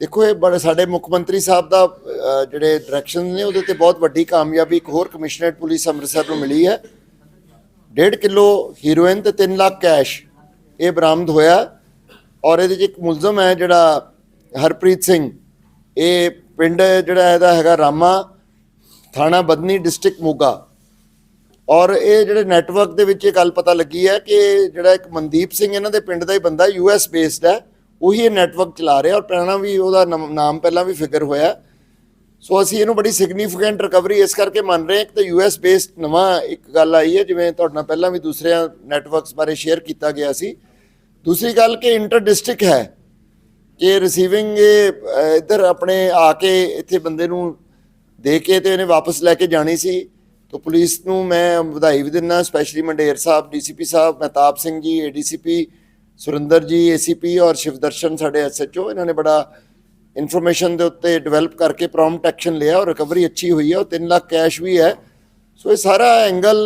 ਦੇਖੋ, ਇਹ ਬੜੇ ਸਾਡੇ ਮੁੱਖ ਮੰਤਰੀ ਸਾਹਿਬ ਦਾ ਜਿਹੜੇ ਡਾਇਰੈਕਸ਼ਨ ਨੇ, ਉਹਦੇ ਤੇ ਬਹੁਤ ਵੱਡੀ ਕਾਮਯਾਬੀ ਇੱਕ ਹੋਰ ਕਮਿਸ਼ਨਰੇਟ ਪੁਲਿਸ ਅੰਮ੍ਰਿਤਸਰ ਨੂੰ ਮਿਲੀ ਹੈ। 1.5 ਕਿਲੋ ਹੀਰੋਇਨ ਤੇ 3 ਲੱਖ ਕੈਸ਼ ਇਹ ਬਰਾਮਦ ਹੋਇਆ। ਔਰ ਇਹਦੇ 'ਚ ਇੱਕ ਮੁਲਜ਼ਮ ਹੈ ਜਿਹੜਾ ਹਰਪ੍ਰੀਤ ਸਿੰਘ। ਇਹ ਪਿੰਡ ਜਿਹੜਾ ਇਹਦਾ ਹੈਗਾ ਰਾਮਾ, ਥਾਣਾ ਬਦਨੀ ਡਿਸਟ੍ਰਿਕਟ ਮੋਗਾ। ਔਰ ਇਹ ਜਿਹੜੇ ਨੈਟਵਰਕ ਦੇ ਵਿੱਚ ਇਹ ਗੱਲ ਪਤਾ ਲੱਗੀ ਹੈ ਕਿ ਜਿਹੜਾ ਇੱਕ ਮਨਦੀਪ ਸਿੰਘ, ਇਹਨਾਂ ਦੇ ਪਿੰਡ ਦਾ ਹੀ ਬੰਦਾ ਯੂਐਸ ਬੇਸਡ ਹੈ। ਉਹੀ ਇਹ ਨੈਟਵਰਕ ਚਲਾ ਰਿਹਾ ਔਰ ਪਹਿਲਾਂ ਵੀ ਉਹਦਾ ਨਮ- ਨਾਮ ਪਹਿਲਾਂ ਵੀ ਫਿਕਰ ਹੋਇਆ। ਸੋ ਅਸੀਂ ਇਹਨੂੰ ਬੜੀ ਸਿਗਨੀਫੀਕੈਂਟ ਰਿਕਵਰੀ ਇਸ ਕਰਕੇ ਮੰਨ ਰਹੇ ਹਾਂ ਕਿ ਤਾਂ ਯੂਐਸ ਬੇਸਡ ਨਵਾਂ ਇੱਕ ਗੱਲ ਆਈ ਹੈ, ਜਿਵੇਂ ਤੁਹਾਡੇ ਨਾਲ ਪਹਿਲਾਂ ਵੀ ਦੂਸਰਿਆਂ ਨੈਟਵਰਕਸ ਬਾਰੇ ਸ਼ੇਅਰ ਕੀਤਾ ਗਿਆ ਸੀ। ਦੂਸਰੀ ਗੱਲ ਕਿ ਇੰਟਰ ਡਿਸਟ੍ਰਿਕਟ ਹੈ ਕਿ ਰਿਸੀਵਿੰਗ ਇੱਧਰ ਆਪਣੇ ਆ ਕੇ ਇੱਥੇ ਬੰਦੇ ਨੂੰ ਦੇ ਕੇ ਤੇ ਇਹਨੇ ਵਾਪਸ ਲੈ ਕੇ ਜਾਣੀ ਸੀ। ਤਾਂ ਪੁਲਿਸ ਨੂੰ ਮੈਂ ਵਧਾਈ ਵੀ ਦਿੰਦਾ specially Mander sahib DCP sahib, Mehtab Singh ji ADCP Surinder ਜੀ ਏਸੀਪੀ ਔਰ ਸ਼ਿਵਦਰਸ਼ਨ ਸਾਡੇ ਐਸਐਚਓ ਇਹਨਾਂ ਨੇ ਬੜਾ ਇਨਫੋਰਮੇਸ਼ਨ ਦੇ ਉੱਤੇ ਡਿਵੈਲਪ ਕਰਕੇ ਪ੍ਰੌਮਪਟ ਐਕਸ਼ਨ ਲਿਆ ਔਰ ਰਿਕਵਰੀ ਅੱਛੀ ਹੋਈ ਹੈ ਔਰ 3 ਲੱਖ ਕੈਸ਼ ਵੀ ਹੈ। ਸੋ ਇਹ ਸਾਰਾ ਐਂਗਲ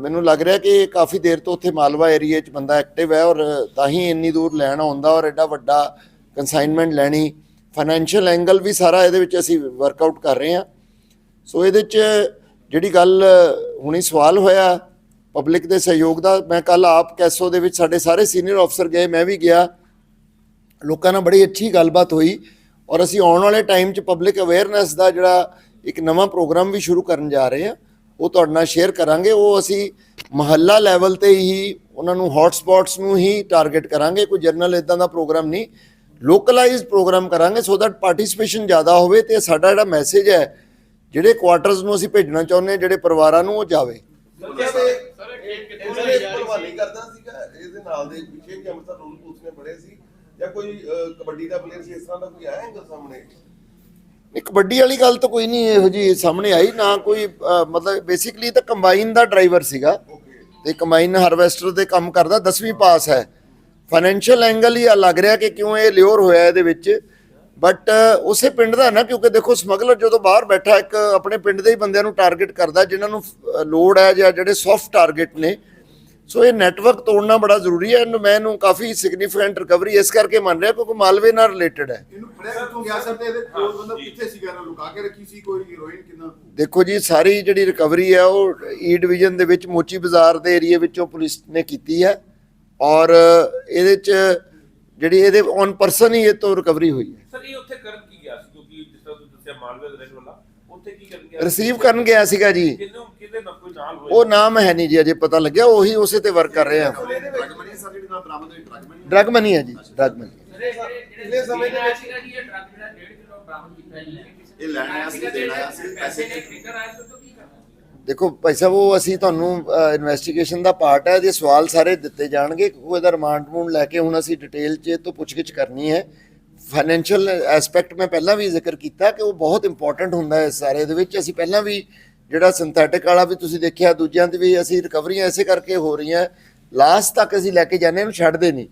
ਮੈਨੂੰ ਲੱਗ ਰਿਹਾ ਕਿ ਕਾਫੀ ਦੇਰ ਤੋਂ ਉੱਥੇ ਮਾਲਵਾ ਏਰੀਆ 'ਚ ਬੰਦਾ ਐਕਟਿਵ ਹੈ ਔਰ ਤਾਂ ਹੀ ਇੰਨੀ ਦੂਰ ਲੈਣ ਆਉਂਦਾ ਔਰ ਐਡਾ ਵੱਡਾ ਕੰਸਾਈਨਮੈਂਟ ਲੈਣੀ। ਫਾਈਨੈਂਸ਼ੀਅਲ ਐਂਗਲ ਵੀ ਸਾਰਾ ਇਹਦੇ ਵਿੱਚ ਅਸੀਂ ਵਰਕਆਊਟ ਕਰ ਰਹੇ ਹਾਂ। ਸੋ ਇਹਦੇ 'ਚ ਜਿਹੜੀ ਗੱਲ ਹੁਣੀ ਸਵਾਲ ਹੋਇਆ ਪਬਲਿਕ ਦੇ ਸਹਿਯੋਗ ਦਾ। ਮੈਂ ਕੱਲ ਆਪ ਕੈਸੋ ਦੇ ਵਿੱਚ ਸਾਡੇ ਸਾਰੇ ਸੀਨੀਅਰ ਅਫਸਰ ਗਏ, ਮੈਂ ਵੀ ਗਿਆ। ਲੋਕਾਂ ਨਾਲ ਬੜੀ ਅੱਛੀ ਗੱਲਬਾਤ ਹੋਈ ਔਰ ਅਸੀਂ ਆਉਣ ਵਾਲੇ ਟਾਈਮ 'ਚ ਪਬਲਿਕ ਅਵੇਅਰਨੈਸ ਦਾ ਜਿਹੜਾ ਇੱਕ ਨਵਾਂ ਪ੍ਰੋਗਰਾਮ ਵੀ ਸ਼ੁਰੂ ਕਰਨ ਜਾ ਰਹੇ ਹਾਂ, ਉਹ ਤੁਹਾਡੇ ਨਾਲ ਸ਼ੇਅਰ ਕਰਾਂਗੇ। ਉਹ ਅਸੀਂ ਮਹੱਲਾ ਲੈਵਲ ਤੇ ਹੀ, ਉਹਨਾਂ ਨੂੰ ਹੌਟ ਸਪੌਟਸ ਨੂੰ ਹੀ ਟਾਰਗੇਟ ਕਰਾਂਗੇ। ਕੋਈ ਜਨਰਲ ਇਦਾਂ ਦਾ ਪ੍ਰੋਗਰਾਮ ਨਹੀਂ ਲੋਕਲਾਈਜ਼ਡ ਪ੍ਰੋਗਰਾਮ ਕਰਾਂਗੇ ਸੋ ਦੈਟ ਪਾਰਟਿਸਿਪੇਸ਼ਨ ਜ਼ਿਆਦਾ ਹੋਵੇ ਤੇ ਸਾਡਾ ਜਿਹੜਾ ਮੈਸੇਜ ਹੈ, ਜਿਹੜੇ ਕੁਆਟਰਸ ਨੂੰ ਅਸੀਂ ਭੇਜਣਾ ਚਾਹੁੰਦੇ ਹਾਂ, ਜਿਹੜੇ ਪਰਿਵਾਰਾਂ ਨੂੰ ਉਹ ਜਾਵੇ। ਸਰ ਸਰ ਇਹ ਭਲਵਾਨੀ ਕਰਦਾ ਸੀਗਾ ਇਹਦੇ ਨਾਲ ਦੇ ਪਿੱਛੇ ਕਿ ਅੰਮ੍ਰਿਤਸਰ ਰੂਲ ਪੁਲਿਸ ਨੇ ਫੜੇ ਸੀ ਜਾਂ ਕੋਈ ਅਹ, ਕਬੱਡੀ ਦਾ ਪਲੇਅਰ ਸੀ ਇਸ ਤਰ੍ਹਾਂ ਦਾ ਕੋਈ ਆਇਆ ਐਂਗਲ ਸਾਹਮਣੇ? ਕਬੱਡੀ ਵਾਲੀ ਗੱਲ ਤਾਂ ਕੋਈ ਨਹੀਂ ਇਹੋ ਜੀ ਸਾਹਮਣੇ ਆਈ ਨਾ ਕੋਈ ਅਹ, ਮਤਲਬ ਬੇਸਿਕਲੀ ਤਾਂ ਕੰਬਾਈਨ ਦਾ ਡਰਾਈਵਰ ਸੀਗਾ। ਤੇ ਕੰਬਾਈਨ ਹਾਰਵੈਸਟਰ ਦੇ ਕੰਮ ਕਰਦਾ 10ਵੀਂ ਪਾਸ ਹੈ। ਫਾਈਨੈਂਸ਼ੀਅਲ ਐਂਗਲ ਹੀ ਆ ਲੱਗ ਰਿਹਾ ਕਿ ਕਿਉਂ ਇਹ ਲਿਓਰ ਹੋਇਆ ਇਹਦੇ ਵਿੱਚ। ਬਟ ਉਸੇ ਪਿੰਡ ਦਾ ਨਾ ਕਿਉਂਕਿ ਦੇਖੋ ਸਮਗਲਰ ਜਦੋਂ ਬਾਹਰ ਬੈਠਾ ਇੱਕ ਆਪਣੇ ਪਿੰਡ ਦੇ ਹੀ ਬੰਦਿਆਂ ਨੂੰ ਟਾਰਗੇਟ ਕਰਦਾ ਜਿਨ੍ਹਾਂ ਨੂੰ ਲੋੜ ਹੈ ਜਾਂ ਜਿਹੜੇ ਸੌਫਟ ਟਾਰਗੇਟ ਨੇ। ਸੋ ਇਹ ਨੈਟਵਰਕ ਤੋੜਨਾ ਬੜਾ ਜ਼ਰੂਰੀ ਹੈ। ਐਂਡ ਮੈਂ ਇਹਨੂੰ ਕਾਫੀ ਸਿਗਨੀਫੀਕੈਂਟ ਰਿਕਵਰੀ ਇਸ ਕਰਕੇ ਮੰਨ ਰਿਹਾ ਕਿਉਂਕਿ ਮਾਲਵੇ ਨਾਲ ਰਿਲੇਟਡ ਹੈ। ਇਹਨੂੰ ਫੜਿਆ ਕਿੱਥੋਂ? ਗਿਆ ਸਰ ਤੇ ਇਹਦੇ ਕੋਲ ਬੰਦਾ ਕਿੱਥੇ ਸੀਗਾ? ਇਹਨੂੰ ਲੁਕਾ ਕੇ ਰੱਖੀ ਸੀ ਕੋਈ? ਹੀਰੋਇਨ ਕਿੰਨਾ? ਦੇਖੋ ਜੀ ਸਾਰੀ ਜਿਹੜੀ ਰਿਕਵਰੀ ਹੈ ਉਹ ਈ ਡਿਵੀਜ਼ਨ ਦੇ ਵਿੱਚ ਮੋਚੀ ਬਾਜ਼ਾਰ ਦੇ ਏਰੀਆ ਵਿੱਚੋਂ ਪੁਲਿਸ ਨੇ ਕੀਤੀ ਹੈ। ਔਰ ਇਹਦੇ ਚ ਜਿਹੜੀ ਇਹਦੇ ਔਨ ਪਰਸਨ ਹੀ ਇਹ ਤੋਂ ਰਿਕਵਰੀ ਹੋਈ ਹੈ। ਸਰ ਇਹ ਉੱਥੇ ਕਰਨ ਕੀ ਗਿਆ ਸੀ? ਕਿਉਂਕਿ ਜਿਸ ਤਰ੍ਹਾਂ ਤੁਸੀਂ ਦੱਸਿਆ ਮਾਲਵੇ ਦੇ ਰਹਿਣ ਵਾਲਾ ਉੱਥੇ ਕੀ ਕਰਨ ਗਿਆ ਰਿਸੀਵ ਕਰਨ ਗਿਆ ਸੀਗਾ ਜੀ। ਕਿਹਨੂੰ ਕਿਹਦੇ ਨਾਲ ਕੋਈ ਨਾਲ ਹੋਇਆ? ਉਹ ਨਾਮ ਹੈ ਨਹੀਂ ਜੀ ਅਜੇ ਪਤਾ ਲੱਗਿਆ ਉਹੀ ਉਸੇ ਤੇ ਵਰਕ ਕਰ ਰਹੇ ਆ। ਡਰਗ ਮਨੀ ਸਰ ਜਿਹੜੀ ਨਾਲ ਬਰਾਮਦ ਹੋਈ ਡਰਗ ਮਨੀ ਡਰਗ ਮਨੀ ਹੈ ਜੀ ਡਰਗ ਮਨੀ ਪਿਛਲੇ ਸਮੇਂ ਦੇ ਵਿੱਚ ਸੀਗਾ ਜੀ ਇਹ ਟਰੱਕ ਜਿਹੜਾ 1.5 ਕਿਲੋ ਬਰਾਮਦ ਕੀਤਾ ਜੀ ਇਹ ਲੈਣ ਆਇਆ ਸੀ, ਦੇਣ ਆਇਆ ਸੀ, ਪੈਸੇ ਨੇ ਟ੍ਰਿਗਰ ਆਇਆ ਸੀ ਤਾਂ ਕੀ ਕਰਨਾ ਦੇਖੋ ਭਾਈ ਸਾਹਿਬ ਉਹ ਅਸੀਂ ਤੁਹਾਨੂੰ ਇਨਵੈਸਟੀਗੇਸ਼ਨ ਦਾ ਪਾਰਟ ਹੈ ਇਹਦੇ ਸਵਾਲ ਸਾਰੇ ਦਿੱਤੇ ਜਾਣਗੇ ਉਹ ਇਹਦਾ ਰਿਮਾਂਡ ਮੂੰਡ ਲੈ ਕੇ ਹੁਣ ਅਸੀਂ ਡਿਟੇਲ 'ਚ ਇਹ ਤੋਂ ਪੁੱਛਗਿੱਛ ਕਰਨੀ ਹੈ। ਫਾਈਨੈਂਸ਼ੀਅਲ ਐਸਪੈਕਟ ਮੈਂ ਪਹਿਲਾਂ ਵੀ ਜ਼ਿਕਰ ਕੀਤਾ ਕਿ ਉਹ ਬਹੁਤ ਇੰਪੋਰਟੈਂਟ ਹੁੰਦਾ ਹੈ ਸਾਰੇ ਦੇ ਵਿੱਚ। ਅਸੀਂ ਪਹਿਲਾਂ ਵੀ ਜਿਹੜਾ ਸਿੰਥੈਟਿਕ ਵਾਲਾ ਵੀ ਤੁਸੀਂ ਦੇਖਿਆ ਦੂਜਿਆਂ ਤੇ ਵੀ ਅਸੀਂ ਰਿਕਵਰੀਆਂ ਐਸੇ ਕਰਕੇ ਹੋ ਰਹੀਆਂ। ਲਾਸਟ ਤੱਕ ਅਸੀਂ ਲੈ ਕੇ ਜਾਂਦੇ ਇਹਨੂੰ ਛੱਡਦੇ ਨਹੀਂ।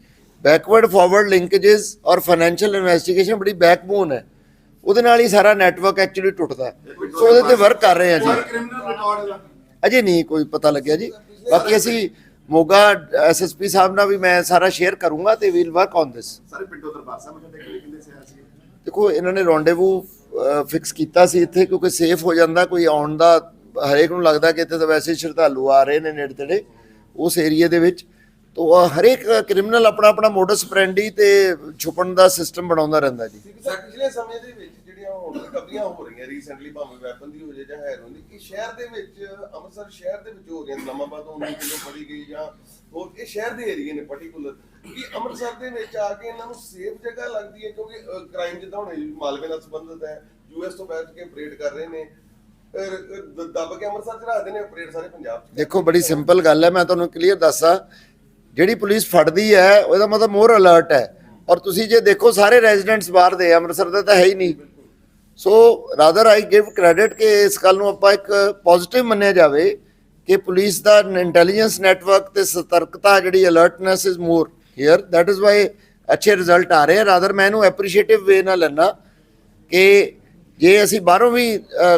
ਬੈਕਵਰਡ ਫਾਰਵਰਡ ਲਿੰਕੇजेस ਔਰ ਫਾਈਨੈਂਸ਼ੀਅਲ ਇਨਵੈਸਟੀਗੇਸ਼ਨ ਬੜੀ ਬੈਕਬੋਨ ਹੈ। ਉਹਦੇ ਨਾਲ ਹੀ ਸਾਰਾ ਨੈਟਵਰਕ ਐਕਚੁਅਲੀ ਟੁੱਟਦਾ। ਸੋ ਉਹਦੇ ਤੇ ਵਰਕ ਕਰ ਰਹੇ ਹਾਂ ਜੀ। ਦਾ ਅਜੇ ਨਹੀਂ ਕੋਈ ਪਤਾ ਲੱਗਿਆ ਜੀ। ਬਾਕੀ ਅਸੀਂ ਮੋਗਾ ਐਸਐਸਪੀ ਸਾਹਿਬ ਨਾਲ ਵੀ ਮੈਂ ਸਾਰਾ ਸ਼ੇਅਰ ਕਰੂੰਗਾ ਤੇ ਵੀਲ ਵਰਕ ਔਨ ਦਿਸ ਸਾਰੇ ਪਿੰਡੋਂ ਦਰਬਾਰ ਸਾਹਿਬ ਸੀ। ਦੇਖੋ ਇਹਨਾਂ ਨੇ ਰੌਂਡੇਵੂ ਫਿਕਸ ਕੀਤਾ ਸੀ ਇੱਥੇ ਕਿਉਂਕਿ ਸੇਫ ਹੋ ਜਾਂਦਾ ਕੋਈ ਆਉਣ ਦਾ ਹਰੇਕ ਨੂੰ ਲੱਗਦਾ ਕਿ ਇੱਥੇ ਤਾਂ ਵੈਸੇ ਹੀ ਸ਼ਰਧਾਲੂ ਆ ਰਹੇ ਨੇ ਨੇੜੇ ਤੇੜੇ ਉਸ ਏਰੀਆ ਦੇ ਵਿੱਚ। ਤੋਂ ਹਰੇਕ ਕ੍ਰਿਮੀਨਲ ਆਪਣਾ ਆਪਣਾ ਮੋਡਸ ਪ੍ਰੈਂਡੀ ਤੇ ਛੁਪਣ ਦਾ ਸਿਸਟਮ ਬਣਾਉਂਦਾ ਰਹਿੰਦਾ ਜੀ। ਸਰ ਪਿਛਲੇ ਸਮੇਂ ਦੇ ਵਿੱਚ ਰਿਕਵਰੀਆਂ ਹੋ ਰਹੀਆਂ ਰੀਸੈਂਟਲੀ ਭਾਵੇਂ ਵੈਪਨ ਦੀ ਹੋ ਜਾਏ ਜਾਂ ਹੈਰੋਇਨ ਦੀ ਇਹ ਸ਼ਹਿਰ ਦੇ ਵਿੱਚ, ਅੰਮ੍ਰਿਤਸਰ ਸ਼ਹਿਰ ਦੇ ਵਿੱਚ ਹੋ ਰਹੀਆਂ ਇਸਲਾਮਾਬਾਦ ਤੋਂ 19 ਕਿਲੋ ਫੜੀ ਗਈ ਜਾਂ ਹੋਰ, ਇਹ ਸ਼ਹਿਰ ਦੇ ਏਰੀਏ ਨੇ ਪਾਰਟਿਕੂਲਰ ਕਿ ਅੰਮ੍ਰਿਤਸਰ ਦੇ ਵਿੱਚ ਆ ਕੇ ਇਹਨਾਂ ਨੂੰ ਸੇਫ ਜਗ੍ਹਾ ਲੱਗਦੀ ਹੈ, ਕਿਉਂਕਿ ਕ੍ਰਾਈਮ ਜਿੱਦਾਂ ਹੁਣ ਮਾਲਵੇ ਨਾਲ ਸੰਬੰਧਿਤ ਹੈ ਯੂਐਸ ਤੋਂ ਬੈਠ ਕੇ ਆਪਰੇਟ ਕਰ ਰਹੇ ਨੇ ਦੱਬ ਕੇ ਅੰਮ੍ਰਿਤਸਰ ਚ ਰੱਖਦੇ ਨੇ ਆਪਰੇਟ ਸਾਰੇ ਪੰਜਾਬ ਚ ਦੇਖੋ, ਬੜੀ ਸਿੰਪਲ ਗੱਲ ਹੈ, ਮੈਂ ਤੁਹਾਨੂੰ ਕਲੀਅਰ ਦੱਸਾਂ, ਜਿਹੜੀ ਪੁਲਿਸ ਫੜਦੀ ਹੈ, ਉਹਦਾ ਮਤਲਬ ਮੋਰ ਅਲਰਟ ਹੈ, ਔਰ ਤੁਸੀਂ ਜੇ ਦੇਖੋ, ਸਾਰੇ ਰੈਜ਼ੀਡੈਂਟਸ ਬਾਹਰ ਦੇ ਅੰਮ੍ਰਿਤਸਰ ਦੇ ਤਾਂ ਹੈ ਹੀ ਨਹੀਂ। So rather I give credit ਕਿ ਇਸ ਗੱਲ ਨੂੰ ਆਪਾਂ ਇੱਕ ਪੋਜ਼ਿਟਿਵ ਮੰਨਿਆ ਜਾਵੇ ਕਿ ਪੁਲਿਸ ਦਾ ਇੰਟੈਲੀਜੈਂਸ ਨੈਟਵਰਕ ਤੇ ਸਤਰਕਤਾ ਜਿਹੜੀ alertness is more here that is why ਅੱਛੇ ਰਿਜ਼ਲਟ ਆ ਰਹੇ ਆ। ਰਾਦਰ ਮੈਂ ਇਹਨੂੰ ਐਪਰੀਸ਼ੀਏਟਿਵ ਵੇ ਨਾਲ ਲੈਣਾ ਕਿ ਜੇ ਅਸੀਂ ਬਾਹਰੋਂ ਵੀ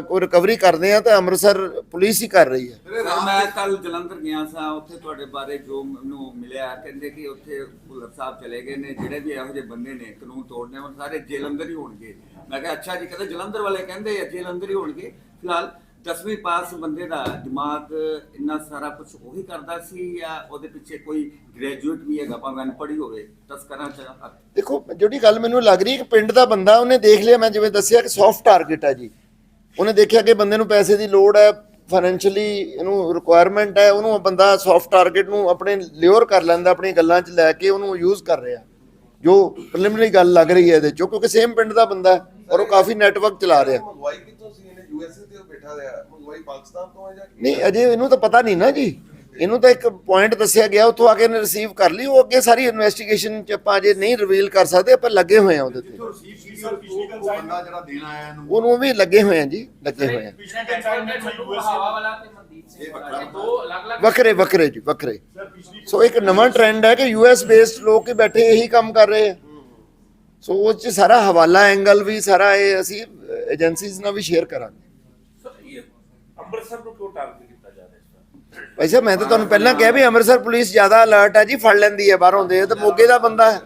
ਕੋਈ ਰਿਕਵਰੀ ਕਰਦੇ ਆ ਤਾਂ ਅੰਮ੍ਰਿਤਸਰ ਪੁਲਿਸ ਹੀ ਕਰ ਰਹੀ ਹੈ। ਮੈਂ ਕੱਲ ਜਲੰਧਰ ਗਿਆ ਸਾਂ ਉੱਥੇ ਤੁਹਾਡੇ ਬਾਰੇ ਜੋ ਮੈਨੂੰ ਮਿਲਿਆ ਕਹਿੰਦੇ ਕਿ ਉੱਥੇ ਭੁੱਲਰ ਸਾਹਿਬ ਚਲੇ ਗਏ ਨੇ ਜਿਹੜੇ ਵੀ ਇਹੋ ਜਿਹੇ ਬੰਦੇ ਨੇ ਕਾਨੂੰਨ ਤੋੜਨੇ ਉਹ ਸਾਰੇ ਜੇਲ੍ਹ ਅੰਦਰ ਹੀ ਹੋਣਗੇ। ਮੈਂ ਕਿਹਾ ਅੱਛਾ ਜੀ ਕਹਿੰਦੇ ਜਲੰਧਰ ਵਾਲੇ ਕਹਿੰਦੇ ਆ ਜੇਲ੍ਹ ਅੰਦਰ ਹੀ ਹੋਣਗੇ। ਫਿਲਹਾਲ 10ਵੀਂ ਪਾਸ ਬੰਦੇ ਦਾ ਦਿਮਾਗ ਇੰਨਾ ਸਾਰਾ ਕੁਝ ਉਹੀ ਕਰਦਾ ਸੀ ਜਾਂ ਉਹਦੇ ਪਿੱਛੇ ਕੋਈ ਗ੍ਰੈਜੂਏਟ ਵੀ ਹੈਗਾ ਭਾਵੇਂ ਅਨਪੜ੍ਹ ਹੋਵੇ ਤਸਕਰਾਂ ਚ ਦੇਖੋ ਜਿਹੜੀ ਗੱਲ ਮੈਨੂੰ ਲੱਗ ਰਹੀ ਹੈ ਕਿ ਪਿੰਡ ਦਾ ਬੰਦਾ ਉਹਨੇ ਦੇਖ ਲਿਆ ਮੈਂ ਜਿਵੇਂ ਦੱਸਿਆ ਕਿ ਸੌਫਟ ਟਾਰਗੇਟ ਹੈ ਜੀ। ਉਹਨੇ ਦੇਖਿਆ ਕਿ ਬੰਦੇ ਨੂੰ ਪੈਸੇ ਦੀ ਲੋੜ ਹੈ ਫਾਈਨੈਂਸ਼ੀਅਲੀ ਇਹਨੂੰ ਰਿਕੁਆਇਰਮੈਂਟ ਹੈ ਉਹਨੂੰ ਉਹ ਬੰਦਾ ਸੌਫਟ ਟਾਰਗੇਟ ਨੂੰ ਆਪਣੇ ਲਿਓਰ ਕਰ ਲੈਂਦਾ ਆਪਣੀ ਗੱਲਾਂ 'ਚ ਲੈ ਕੇ ਉਹਨੂੰ ਯੂਜ਼ ਕਰ ਰਿਹਾ। ਜੋ ਪ੍ਰੀਲਿਮਿਨਰੀ ਗੱਲ ਲੱਗ ਰਹੀ ਹੈ ਇਹਦੇ 'ਚੋਂ ਕਿਉਂਕਿ ਸੇਮ ਪਿੰਡ ਦਾ ਬੰਦਾ ਹੈ ਔਰ ਉਹ ਕਾਫੀ ਨੈਟਵਰਕ ਚਲਾ ਰਿਹਾ। ਪਾਕਿਸਤਾਨ ਤੋਂ ਹੈ ਜਾਂ ਕੀ? ਨਹੀਂ ਅਜੇ ਇਹਨੂੰ ਤਾਂ ਪਤਾ ਨਹੀਂ ਨਾ ਜੀ। ਇਹਨੂੰ ਤਾਂ ਇੱਕ ਪੁਆਇੰਟ ਦੱਸਿਆ ਗਿਆ ਉੱਥੋਂ ਆ ਕੇ ਇਹਨੇ ਰਿਸੀਵ ਕਰ ਲਈ ਉਹ ਅੱਗੇ ਸਾਰੀ ਇਨਵੈਸਟੀਗੇਸ਼ਨ 'ਚ ਆਪਾਂ ਅਜੇ ਨਹੀਂ ਰਿਵੀਲ ਕਰ ਸਕਦੇ ਆਪਾਂ ਲੱਗੇ ਹੋਏ ਆ ਉਹਦੇ ਤੇ। ਉਹਨੂੰ ਵੀ ਲੱਗੇ ਹੋਏ ਆ ਜੀ ਲੱਗੇ ਹੋਏ ਆ। ਵੱਖਰੇ ਵੱਖਰੇ ਜੀ ਵੱਖਰੇ। ਸੋ ਇੱਕ ਨਵਾਂ ਟ੍ਰੈਂਡ ਹੈ ਕਿ ਯੂਐਸ ਬੇਸਡ ਲੋਕ ਹੀ ਬੈਠੇ ਇਹੀ ਕੰਮ ਕਰ ਰਹੇ ਆ। ਸੋ ਉਹ ਚ ਸਾਰਾ ਹਵਾਲਾ ਐਂਗਲ ਵੀ ਸਾਰਾ ਇਹ ਅਸੀਂ ਏਜੰਸੀਜ਼ ਨਾਲ ਵੀ ਸ਼ੇਅਰ ਕਰਾਂਗੇ। ਅੰਮ੍ਰਿਤਸਰ ਨੂੰ ਕਿਉਂ ਟਾਰਗੇਟ ਕੀਤਾ ਜਾ ਰਿਹਾ ਇਸ ਵਾਰ? ਵੈਸੇ ਮੈਂ ਤਾਂ ਤੁਹਾਨੂੰ ਪਹਿਲਾਂ ਕਿਹਾ ਵੀ ਅੰਮ੍ਰਿਤਸਰ ਪੁਲਿਸ ਜ਼ਿਆਦਾ ਅਲਰਟ ਹੈ ਜੀ ਫੜ ਲੈਂਦੀ ਹੈ ਬਾਹਰੋਂ ਦੇ ਤੇ ਮੋਗੇ ਦਾ ਬੰਦਾ ਹੈ।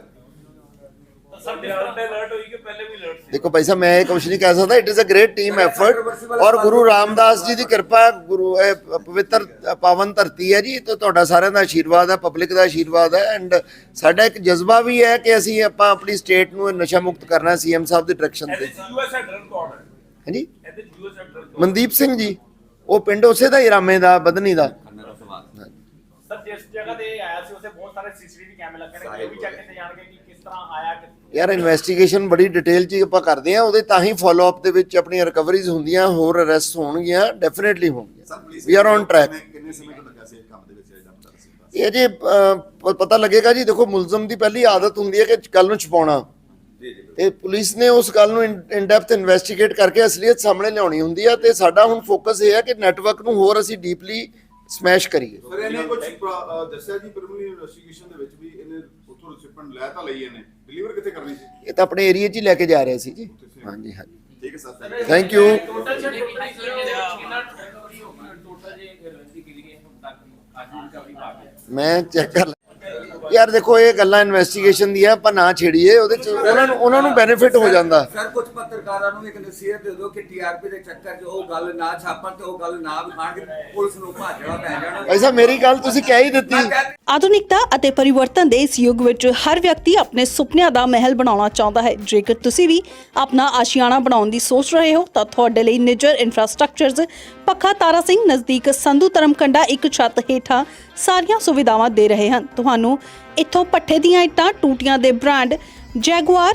ਦੇਖੋ ਭਾਈ ਸਾਹਿਬ ਮੈਂ ਇਹ ਕੁਝ ਨਹੀਂ ਕਹਿ ਸਕਦਾ it is a great team effort ਔਰ ਗੁਰੂ ਰਾਮਦਾਸ ਜੀ ਦੀ ਕਿਰਪਾ ਗੁਰੂ ਇਹ ਪਵਿੱਤਰ ਪਾਵਨ ਧਰਤੀ ਹੈ ਜੀ ਤੇ ਤੁਹਾਡਾ ਸਾਰਿਆਂ ਦਾ ਆਸ਼ੀਰਵਾਦ ਹੈ ਪਬਲਿਕ ਦਾ ਆਸ਼ੀਰਵਾਦ ਹੈ ਐਂਡ ਸਾਡਾ ਇੱਕ ਜਜ਼ਬਾ ਵੀ ਹੈ ਕਿ ਅਸੀਂ ਆਪਾਂ ਆਪਣੀ ਸਟੇਟ ਨੂੰ ਨਸ਼ਾ ਮੁਕਤ ਕਰਨਾ ਸੀਐਮ ਸਾਹਿਬ ਦੀ ਡਾਇਰੈਕਸ਼ਨ ਤੇ। ਹਾਂਜੀ? ਮਨਦੀਪ ਸਿੰਘ ਜੀ। ਉਹ ਪਿੰਡ ਉਸੇ ਦਾ ਹੀ ਰਾਮੇ ਦਾ ਬਦਨੀ ਦਾ। ਖੰਨਾ ਦਾ ਸਵਾਲ ਸਰ ਜਿਸ ਜਗ੍ਹਾ ਤੇ ਆਇਆ ਸੀ ਉੱਥੇ ਬਹੁਤ ਸਾਰੇ ਸੀਸੀਟੀਵੀ ਕੈਮਰੇ ਲੱਗੇ ਨੇ ਉਹ ਵੀ ਚੈੱਕ ਕੀਤੇ ਜਾਣਗੇ ਕਿ ਕਿਸ ਤਰ੍ਹਾਂ ਆਇਆ ਕਿ ਯਾਰ ਇਨਵੈਸਟੀਗੇਸ਼ਨ ਬੜੀ ਡਿਟੇਲ ਚ ਆਪਾਂ ਕਰਦੇ ਆ ਉਹਦੇ ਤਾਂ ਹੀ ਫਾਲੋ ਅਪ ਦੇ ਵਿੱਚ ਆਪਣੀਆਂ ਰਿਕਵਰੀਜ਼ ਹੁੰਦੀਆਂ ਹੋਰ ਅਰੈਸਟ ਹੋਣਗੀਆਂ ਡੈਫੀਨਿਟਲੀ ਹੋਣਗੀਆਂ। ਵੀ ਆਰ ਔਨ ਟਰੈਕ ਕਿੰਨੇ- ਕਿੰਨੇ ਸਮੇਂ ਤੋਂ ਲੱਗਾ ਸੀ ਇਹ ਕੰਮ ਦੇ ਵਿੱਚ ਜਿਹੜਾ ਬੰਦਾ ਸੀ ਇਹ ਜੇ ਪਤਾ ਲੱਗੇਗਾ ਜੀ ਦੇਖੋ ਮੁਲਜ਼ਮ ਦੀ ਪਹਿਲੀ ਆਦਤ ਹੁੰਦੀ ਹੈ ਕਿ ਗੱਲ ਨੂੰ ਛੁਪਾਉਣਾ। ਤੇ ਪੁਲਿਸ ਨੇ ਉਸ ਗੱਲ ਨੂੰ ਇਨ ਡੈਪਥ ਇਨਵੈਸਟੀਗੇਟ ਕਰਕੇ ਅਸਲੀਅਤ ਸਾਹਮਣੇ ਲਿਆਉਣੀ ਹੁੰਦੀ ਹੈ ਤੇ ਸਾਡਾ ਹੁਣ ਫੋਕਸ ਇਹ ਹੈ ਕਿ ਨੈਟਵਰਕ ਨੂੰ ਹੋਰ ਅਸੀਂ ਡੀਪਲੀ ਸਮੈਸ਼ ਕਰੀਏ। ਸਰ ਇਹਨੇ ਕੁਝ ਦੱਸਿਆ ਜੀ ਪ੍ਰੀਲਿਮਿਨਰੀ ਇਨਵੈਸਟੀਗੇਸ਼ਨ ਦੇ ਵਿੱਚ ਵੀ ਇਹਨੇ ਉੱਥੋਂ ਰਿਸਿਪੈਂਟ ਲੈ ਤਾਂ ਲਈ ਇਹਨੇ। ਡਿਲੀਵਰ ਕਿੱਥੇ ਕਰਨੀ ਸੀ? ਇਹ ਤਾਂ ਆਪਣੇ ਏਰੀਆ 'ਚ ਹੀ ਲੈ ਕੇ ਜਾ ਰਹੇ ਸੀ ਜੀ। ਹਾਂਜੀ ਹਾਂਜੀ। ਠੀਕ ਹੈ ਸਰ ਥੈਂਕ ਯੂ ਟੋਟਲ ਜਿਹੜੇ ਕਿੰਨਾ ਰਿਕਵਰੀ ਹੋ ਗਈ ਟੋਟਲ ਜੇ ਰੰਦੀ ਕੇ ਲਈ ਹੁਣ ਤੱਕ ਅੱਜ ਰਿਕਵਰੀ ਪਾ ਗਿਆ ਮੈਂ ਚੈੱਕ ਕਰ ਲ- ਯਾਰ ਦੇਖੋ ਇਹ ਗੱਲਾਂ ਇਨਵੈਸਟੀਗੇਸ਼ਨ ਦੀਆਂ ਆਪਾਂ ਨਾ ਛੇੜੀਏ ਉਹਦੇ 'ਚ ਉਹਨਾਂ ਨੂੰ ਉਹਨਾਂ ਨੂੰ ਬੈਨੀਫਿਟ ਹੋ ਜਾਂਦਾ। ਸਰ ਕੁਝ ਪੱਤਰਕਾਰਾਂ ਨੂੰ ਇੱਕ ਨਸੀਹਤ ਦੇ ਦਿਓ ਕਿ ਟੀਆਰਪੀ ਦੇ ਚੱਕਰ 'ਚ ਉਹ ਗੱਲ ਨਾ ਛਾਪਣ ਤੇ ਉਹ ਗੱਲ ਨਾ ਵਿਖਾਣ ਕਿ ਪੁਲਿਸ ਨੂੰ ਭਾਜਣਾ ਪੈ ਜਾਣਾ। ਐਸਾ ਮੇਰੀ ਗੱਲ ਤੁਸੀਂ ਕਹਿ ਹੀ ਦਿੱਤੀ। ਆਧੁਨਿਕਤਾ ਅਤੇ ਪਰਿਵਰਤਨ ਦੇ ਇਸ ਯੁੱਗ ਵਿੱਚ ਹਰ ਵਿਅਕਤੀ ਆਪਣੇ ਸੁਪਨਿਆਂ ਦਾ ਮਹਿਲ ਬਣਾਉਣਾ ਚਾਹੁੰਦਾ ਹੈ। ਜੇਕਰ ਤੁਸੀਂ ਵੀ ਆਪਣਾ ਆਸ਼ੀਆਣਾ ਬਣਾਉਣ ਦੀ ਸੋਚ ਰਹੇ ਹੋ ਤਾਂ ਤੁਹਾਡੇ ਲਈ ਨਿਜਰ ਇਨਫਰਾਸਟ੍ਰਕਚਰਜ਼ ਪੱਖਾ ਤਾਰਾ ਸਿੰਘ ਨਜ਼ਦੀਕ ਸੰਧੂ ਧਰਮਕੰਡਾ ਇੱਕ ਛੱਤ ਹੇਠਾਂ ਸਾਰੀਆਂ ਸੁਵਿਧਾਵਾਂ ਦੇ ਰਹੇ ਹਨ। ਤੁਹਾਨੂੰ ਇੱਥੋਂ ਪੱਠੇ ਦੀਆਂ ਇੱਟਾਂ ਟੂਟੀਆਂ ਦੇ ਬ੍ਰਾਂਡ ਜੈਗੁਆਰ